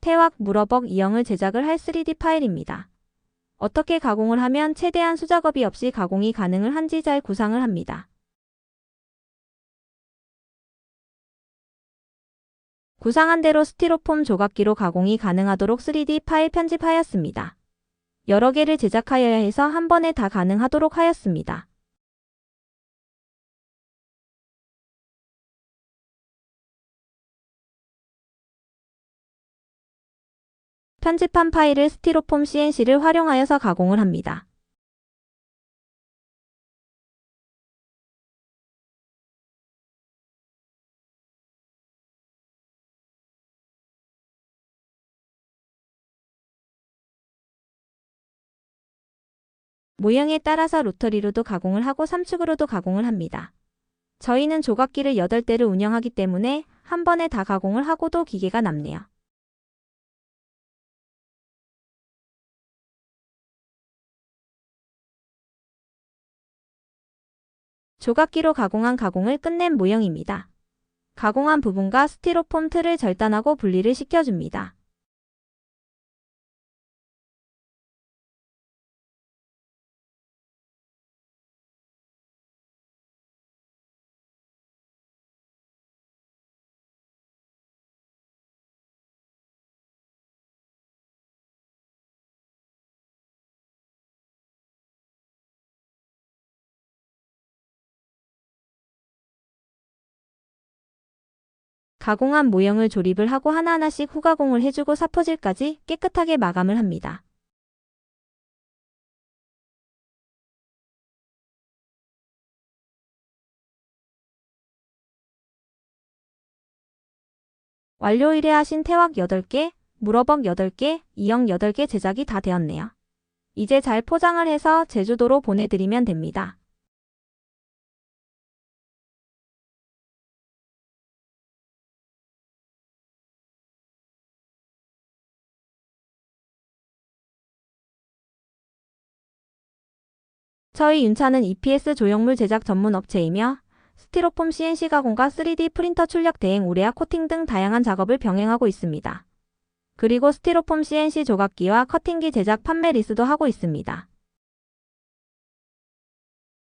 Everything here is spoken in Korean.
태왁, 물어벅, 이형을 제작을 할 3D 파일입니다. 어떻게 가공을 하면 최대한 수작업이 없이 가공이 가능을 한지 잘 구상을 합니다. 구상한 대로 스티로폼 조각기로 가공이 가능하도록 3D 파일 편집하였습니다. 여러 개를 제작하여야 해서 한 번에 다 가능하도록 하였습니다. 편집한 파일을 스티로폼 CNC를 활용하여서 가공을 합니다. 모양에 따라서 로터리로도 가공을 하고 3축으로도 가공을 합니다. 저희는 조각기를 8대를 운영하기 때문에 한 번에 다 가공을 하고도 기계가 남네요. 조각기로 가공한 가공을 끝낸 모형입니다. 가공한 부분과 스티로폼 틀을 절단하고 분리를 시켜줍니다. 가공한 모형을 조립을 하고 하나하나씩 후가공을 해주고 사포질까지 깨끗하게 마감을 합니다. 완료 의뢰하신 태왁 8개, 물어벅 8개, 이형 8개 제작이 다 되었네요. 이제 잘 포장을 해서 제주도로 보내드리면 됩니다. 저희 윤차는 EPS 조형물 제작 전문 업체이며 스티로폼 CNC 가공과 3D 프린터 출력 대행 우레아 코팅 등 다양한 작업을 병행하고 있습니다. 그리고 스티로폼 CNC 조각기와 커팅기 제작 판매 리스도 하고 있습니다.